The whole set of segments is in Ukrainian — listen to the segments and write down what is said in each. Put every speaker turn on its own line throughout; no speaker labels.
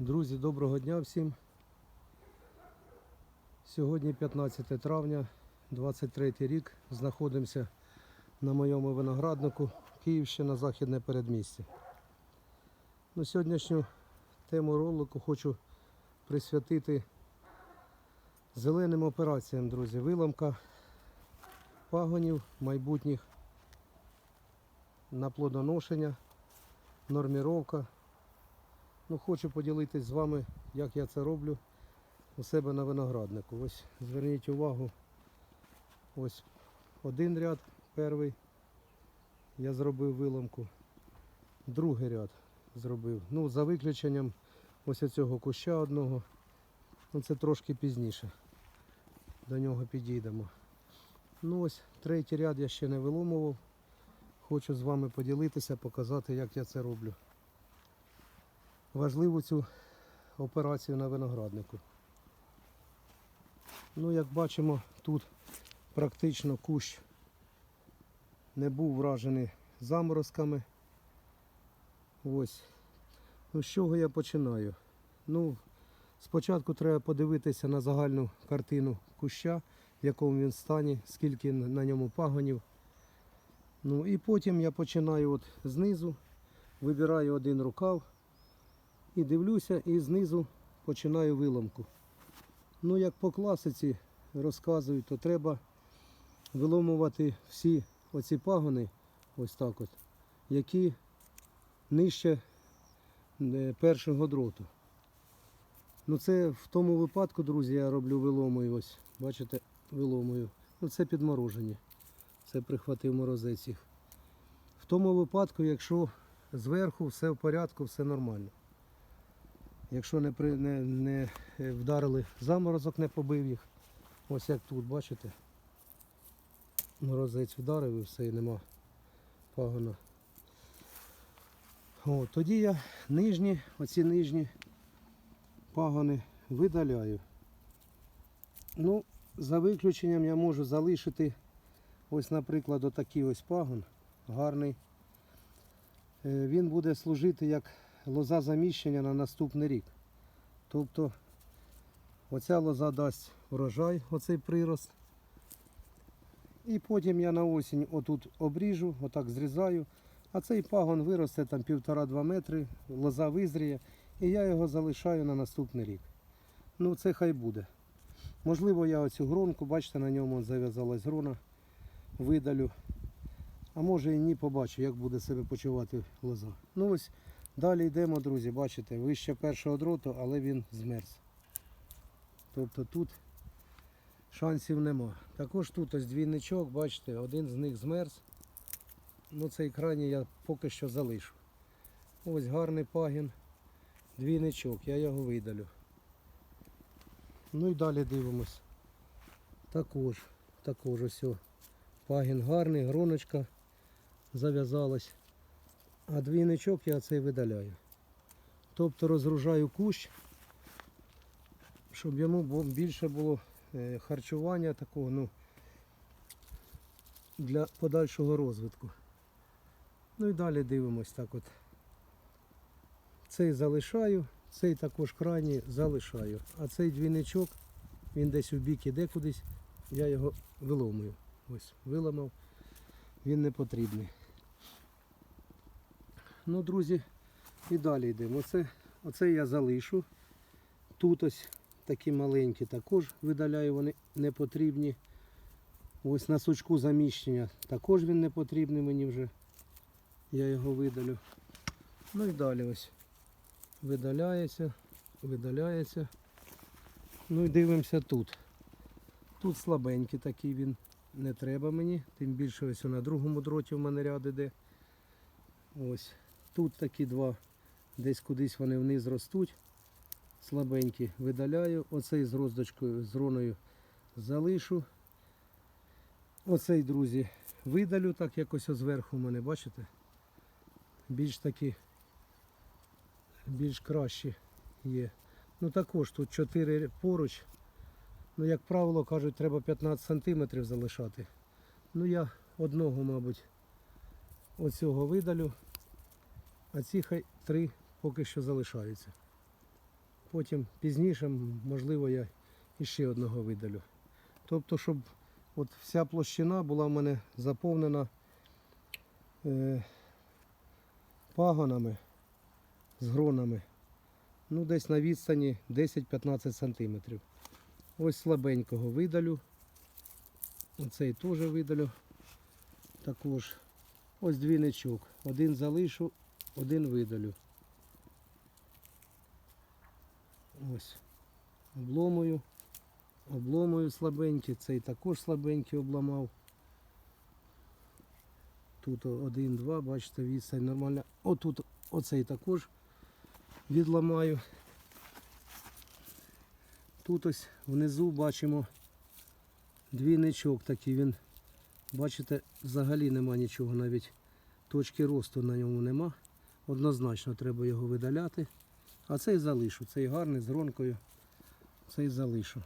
Друзі, доброго дня всім. Сьогодні 15 травня, 23 рік. Знаходимося на моєму винограднику Київщина, Західне передмістя. Ну, сьогоднішню тему ролику хочу присвятити зеленим операціям, друзі. Виламка пагонів майбутніх на плодоношення, норміровка. Ну, хочу поділитись з вами, як я це роблю у себе на винограднику. Ось зверніть увагу, ось один ряд, перший я зробив виламку, другий ряд зробив. Ну, за виключенням ось цього куща одного. Ну, це трошки пізніше. До нього підійдемо. Ну ось третій ряд я ще не виломував. Хочу з вами поділитися, показати, як я це роблю важливу цю операцію на винограднику. Ну, як бачимо, тут практично кущ не був вражений заморозками. Ось. Ну, з чого я починаю? Ну, спочатку треба подивитися на загальну картину куща, в якому він стані, скільки на ньому пагонів. Ну і потім я починаю от знизу, вибираю один рукав і дивлюся і знизу починаю виломку. Ну, як по класиці розказують, то треба виломувати всі оці пагони, ось так от, які нижче е, першого дроту. Ну це в тому випадку, друзі, я роблю виломою, ось, бачите, виломою. Ну це підморожені. Це прихватив морозець їх. В тому випадку, якщо зверху все в порядку, все нормально. Якщо не, при, не, не е, вдарили заморозок, не побив їх. Ось як тут, бачите? Морозець вдарив і все, і нема пагона. О, тоді я нижні, оці нижні пагони видаляю. Ну, за виключенням я можу залишити ось, наприклад, отакий ось пагон, гарний. Е, Він буде служити як лоза заміщення на наступний рік. Тобто оця лоза дасть врожай, оцей прирост. І потім я на осінь отут обріжу, отак зрізаю, а цей пагон виросте там півтора-два метри, лоза визріє, і я його залишаю на наступний рік. Ну це хай буде. Можливо, я оцю гронку, бачите, на ньому зав'язалась грона, видалю. А може і ні, побачу, як буде себе почувати лоза. Ну ось Далі йдемо, друзі, бачите, вище першого дроту, але він змерз. Тобто тут шансів нема. Також тут ось двійничок, бачите, один з них змерз. Ну цей крайній я поки що залишу. Ось гарний пагін, двійничок, я його видалю. Ну і далі дивимось. Також, також ось пагін гарний, гроночка зав'язалась. А двійничок я цей видаляю. Тобто розгружаю кущ, щоб йому більше було е, харчування такого, ну, для подальшого розвитку. Ну і далі дивимось так от. Цей залишаю, цей також крайній залишаю. А цей двійничок, він десь у бік іде кудись, я його виломую. Ось, виламав, він не потрібний. Ну, друзі, і далі йдемо. Оце, оце я залишу. Тут ось такі маленькі також видаляю, вони не потрібні. Ось на сучку заміщення також він не потрібний мені вже. Я його видалю. Ну і далі ось. Видаляється, видаляється. Ну і дивимося тут. Тут слабенький такий він не треба мені. Тим більше ось на другому дроті в мене ряд іде. Ось. Тут такі два, десь кудись вони вниз ростуть. Слабенькі видаляю. Оцей з роздочкою, з роною залишу. Оцей, друзі, видалю, так якось зверху в мене, бачите? Більш такі, більш кращі є. Ну також тут 4 поруч. Ну, як правило, кажуть, треба 15 сантиметрів залишати. Ну я одного, мабуть, оцього видалю. А ці хай три поки що залишаються. Потім пізніше, можливо, я іще одного видалю. Тобто, щоб от вся площина була в мене заповнена е, пагонами з гронами. Ну, десь на відстані 10-15 сантиметрів. Ось слабенького видалю. Оцей теж видалю. Також ось двійничок. Один залишу, один видалю. Ось. Обломую. Обломую слабенький. Цей також слабенький обламав. Тут один, два, бачите, відстань нормальна. Отут оцей також відламаю. Тут ось внизу бачимо двійничок такий. Він, бачите, взагалі нема нічого, навіть точки росту на ньому нема. Однозначно треба його видаляти. А цей залишу, цей гарний з гронкою. Цей залишу.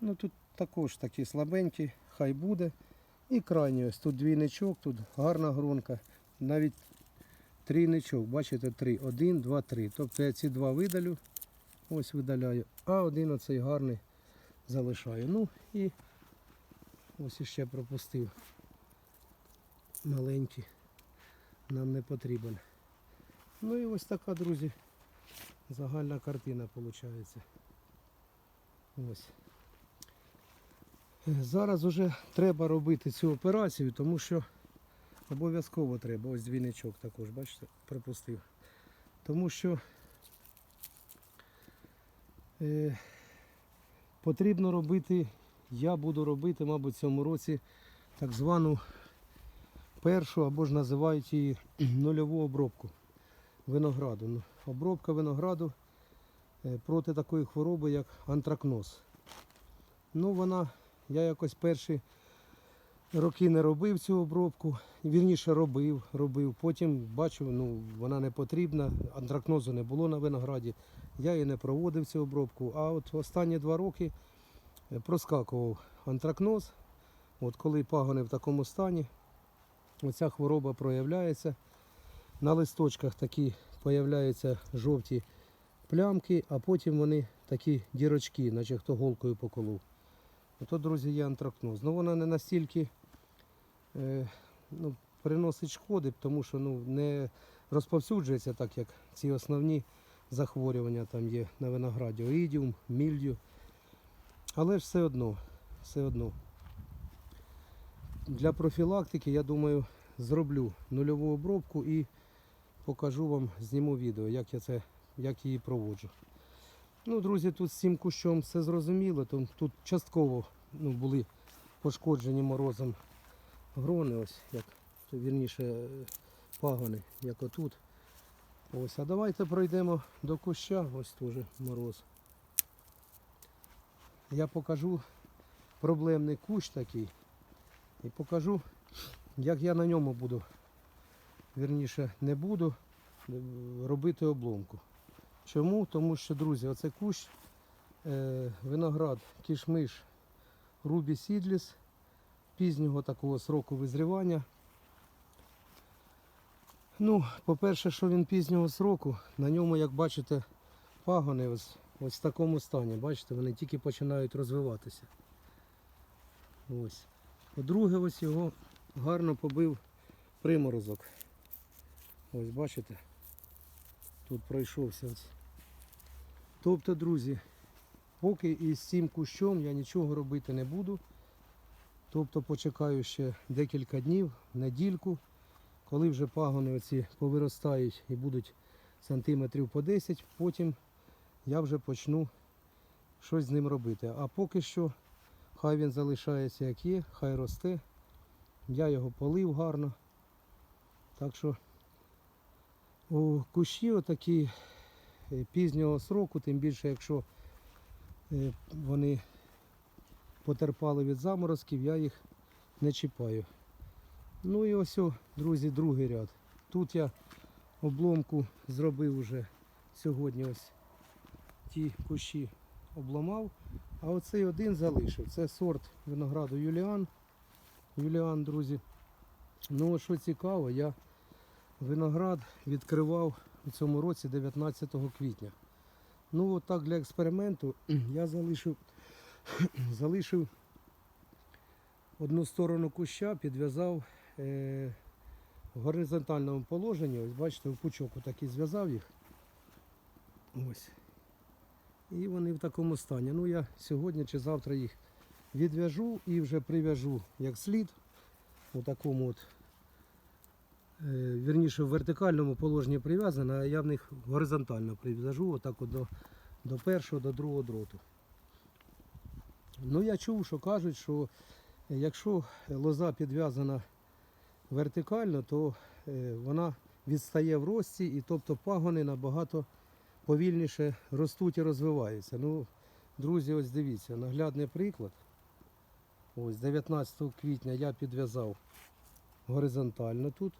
Ну тут також такі слабенькі, хай буде. І крайній ось тут двійничок, тут гарна гронка. Навіть трійничок, бачите, три. Один, два, три. Тобто я ці два видалю, ось видаляю, а один оцей гарний залишаю. Ну і ось іще пропустив. Маленький. Нам не потрібен. Ну і ось така, друзі, загальна картина виходить. Ось. Зараз вже треба робити цю операцію, тому що обов'язково треба. Ось двійничок також, бачите, пропустив. Тому що е, потрібно робити, я буду робити, мабуть, в цьому році так звану першу або ж називають її нульову обробку винограду. Ну, Обробка винограду е, проти такої хвороби, як антракноз. Ну, вона, я якось перші роки не робив цю обробку. Вірніше робив, робив. Потім бачив, ну, вона не потрібна, антракнозу не було на винограді. Я її не проводив цю обробку. А от останні два роки е, проскакував антракноз. От коли пагони в такому стані, оця хвороба проявляється. На листочках такі появляються жовті плямки, а потім вони такі дірочки, наче хто голкою поколов. Ото, друзі, є антракноз. Ну вона не настільки е, ну, приносить шкоди, тому що ну, не розповсюджується так, як ці основні захворювання там є на винограді. Оїдіум, мільдю. Але ж все одно, все одно. Для профілактики, я думаю, зроблю нульову обробку і покажу вам, зніму відео, як я це, як її проводжу. Ну, друзі, тут з цим кущом все зрозуміло. Тут, тут частково ну, були пошкоджені морозом грони, ось як вірніше пагони, як отут. Ось, а давайте пройдемо до куща, ось теж мороз. Я покажу проблемний кущ такий і покажу, як я на ньому буду, вірніше не буду е, робити обломку. Чому? Тому що, друзі, оце кущ, е, виноград, кішмиш, рубі сідліс, пізнього такого сроку визрівання. Ну, по-перше, що він пізнього сроку, на ньому, як бачите, пагони ось, ось в такому стані. Бачите, вони тільки починають розвиватися. Ось. По-друге, ось його гарно побив приморозок. Ось бачите, тут пройшовся. Тобто, друзі, поки із цим кущом я нічого робити не буду. Тобто почекаю ще декілька днів, недільку, коли вже пагони оці повиростають і будуть сантиметрів по 10, потім я вже почну щось з ним робити. А поки що хай він залишається як є, хай росте. Я його полив гарно. Так що у кущі отакі е, пізнього сроку, тим більше якщо е, вони потерпали від заморозків, я їх не чіпаю. Ну і ось, друзі, другий ряд. Тут я обломку зробив уже сьогодні ось ті кущі обламав, а оцей один залишив. Це сорт винограду Юліан. Юліан, друзі. Ну що цікаво, я виноград відкривав у цьому році 19 квітня. Ну от так для експерименту я залишив, залишив одну сторону куща, підв'язав е, в горизонтальному положенні. Ось бачите, в пучок отакий зв'язав їх. Ось. І вони в такому стані. Ну я сьогодні чи завтра їх відв'яжу і вже прив'яжу як слід у такому от, вірніше в вертикальному положенні прив'язано, а я в них горизонтально прив'яжу отак от до, до першого, до другого дроту. Ну я чув, що кажуть, що якщо лоза підв'язана вертикально, то е, вона відстає в рості і тобто пагони набагато повільніше ростуть і розвиваються. Ну, друзі, ось дивіться, наглядний приклад. Ось 19 квітня я підв'язав горизонтально тут.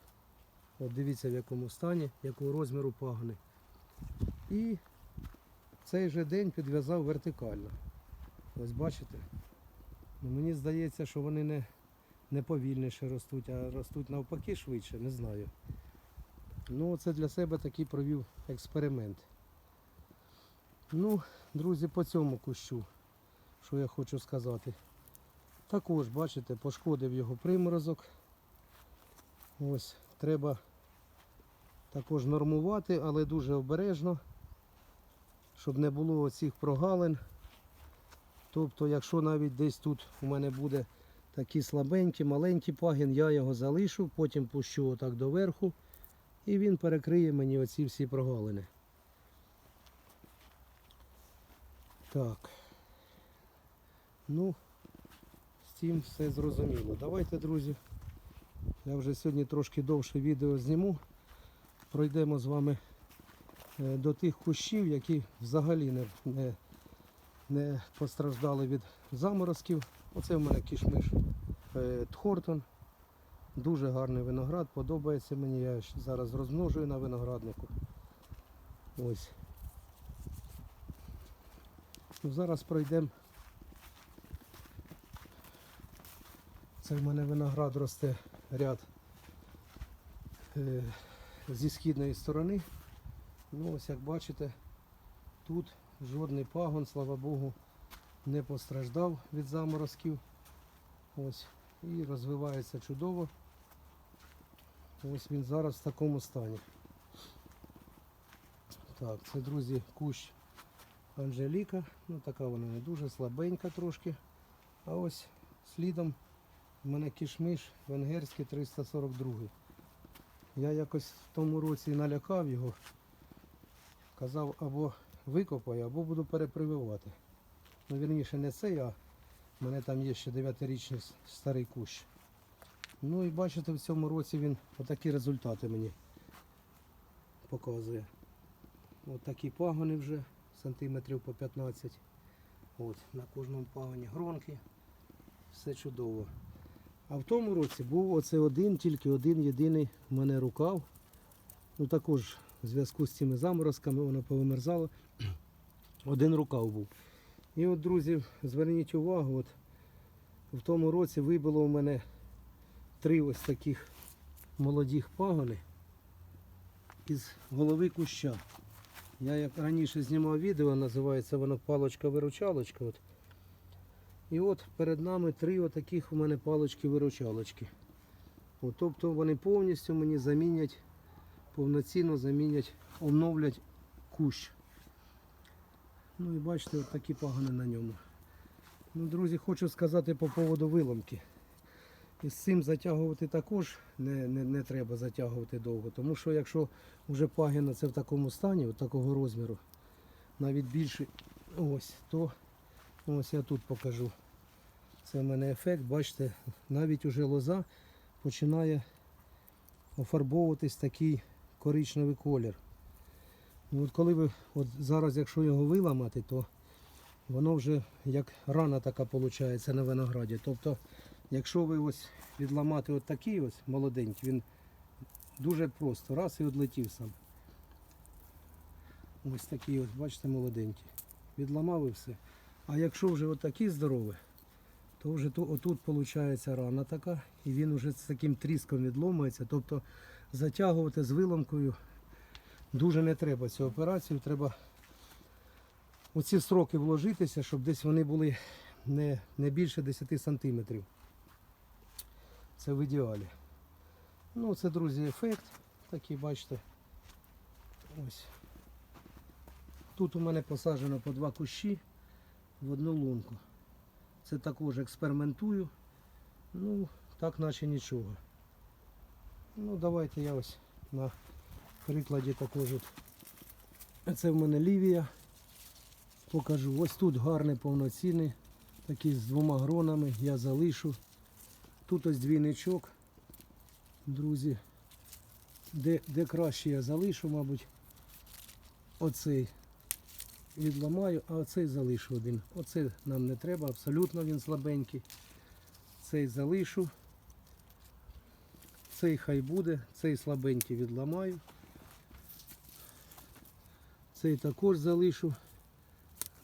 От дивіться в якому стані, якого розміру пагони. І цей же день підв'язав вертикально. Ось бачите? Ну, мені здається, що вони не, не повільніше ростуть, а ростуть навпаки швидше, не знаю. Ну, це для себе такий провів експеримент. Ну, друзі, по цьому кущу, що я хочу сказати. Також, бачите, пошкодив його приморозок. Ось, треба також нормувати, але дуже обережно, щоб не було оцих прогалин. Тобто, якщо навіть десь тут у мене буде такий слабенький, маленький пагін, я його залишу, потім пущу отак доверху і він перекриє мені оці всі прогалини. Так. Ну, з цим все зрозуміло. Давайте, друзі. Я вже сьогодні трошки довше відео зніму. Пройдемо з вами е, до тих кущів, які взагалі не, не, не постраждали від заморозків. Оце в мене кішмиш е, Тхортон. Дуже гарний виноград, подобається мені. Я зараз розмножую на винограднику. Ось. Ну, зараз пройдемо. Це в мене виноград росте ряд е, зі східної сторони. Ну ось як бачите, тут жодний пагон, слава Богу, не постраждав від заморозків. Ось. І розвивається чудово. Ось він зараз в такому стані. Так, це, друзі, кущ Анжеліка. Ну така вона не дуже слабенька трошки. А ось слідом в мене кішмиш венгерський 342. Я якось в тому році налякав його. Казав або викопаю, або буду перепрививати. Ну, вірніше, не це я. У мене там є ще 9-річний старий кущ. Ну і бачите, в цьому році він отакі результати мені показує. От такі пагони вже, сантиметрів по 15. От, на кожному пагоні гронки. Все чудово. А в тому році був оце один, тільки один єдиний в мене рукав. Ну також в зв'язку з цими заморозками воно повимерзало. Один рукав був. І от, друзі, зверніть увагу, от в тому році вибило у мене три ось таких молодих пагони із голови куща. Я як раніше знімав відео, називається воно палочка-виручалочка. От. І от перед нами три отаких у мене палочки-виручалочки. Тобто вони повністю мені замінять, повноцінно замінять, обновлять кущ. Ну і бачите, от такі пагони на ньому. Ну, друзі, хочу сказати по поводу виламки. І з цим затягувати також не, не, не треба затягувати довго. Тому що якщо вже пагіна це в такому стані, от такого розміру, навіть більше, ось, то ось я тут покажу. Це в мене ефект, бачите, навіть уже лоза починає офарбовуватись такий коричневий колір. Ну, от коли ви от зараз, якщо його виламати, то воно вже як рана така виходить на винограді. Тобто, якщо ви ось відламати от такий ось молоденький, він дуже просто, раз і відлетів сам. Ось такий ось, бачите, молоденький. Відламав і все. А якщо вже отакі здорові, то вже то, отут виходить рана така, і він вже з таким тріском відломується. Тобто затягувати з виламкою дуже не треба цю операцію. Треба оці сроки вложитися, щоб десь вони були не, не більше 10 сантиметрів. Це в ідеалі. Ну, це, друзі, ефект. Такий, бачите. Ось. Тут у мене посаджено по два кущі в одну лунку. Це також експериментую. Ну, так наче нічого. Ну, давайте я ось на прикладі також. от. Це в мене лівія. Покажу. Ось тут гарний повноцінний, такий з двома гронами. Я залишу. Тут ось двійничок, друзі. Де, де краще я залишу, мабуть, оцей відламаю, а оцей залишу один. Оцей нам не треба, абсолютно він слабенький. Цей залишу. Цей хай буде, цей слабенький відламаю. Цей також залишу.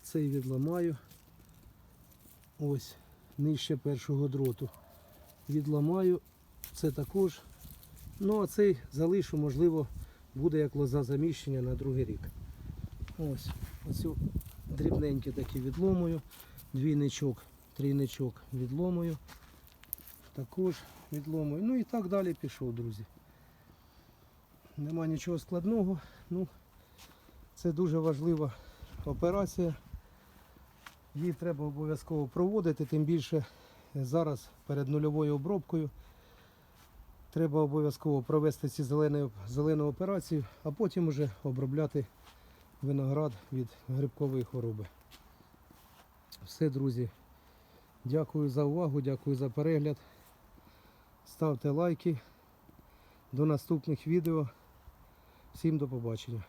Цей відламаю. Ось, нижче першого дроту. Відламаю. Це також. Ну, а цей залишу, можливо, буде як лоза заміщення на другий рік. Ось, оцю дрібненькі такі відломую. Двійничок, трійничок відломую. Також відломую. Ну і так далі пішов, друзі. Нема нічого складного. Ну, це дуже важлива операція. Її треба обов'язково проводити, тим більше зараз перед нульовою обробкою треба обов'язково провести ці зелені, зелену операцію, а потім вже обробляти виноград від грибкової хвороби. Все, друзі. Дякую за увагу, дякую за перегляд. Ставте лайки. До наступних відео. Всім до побачення.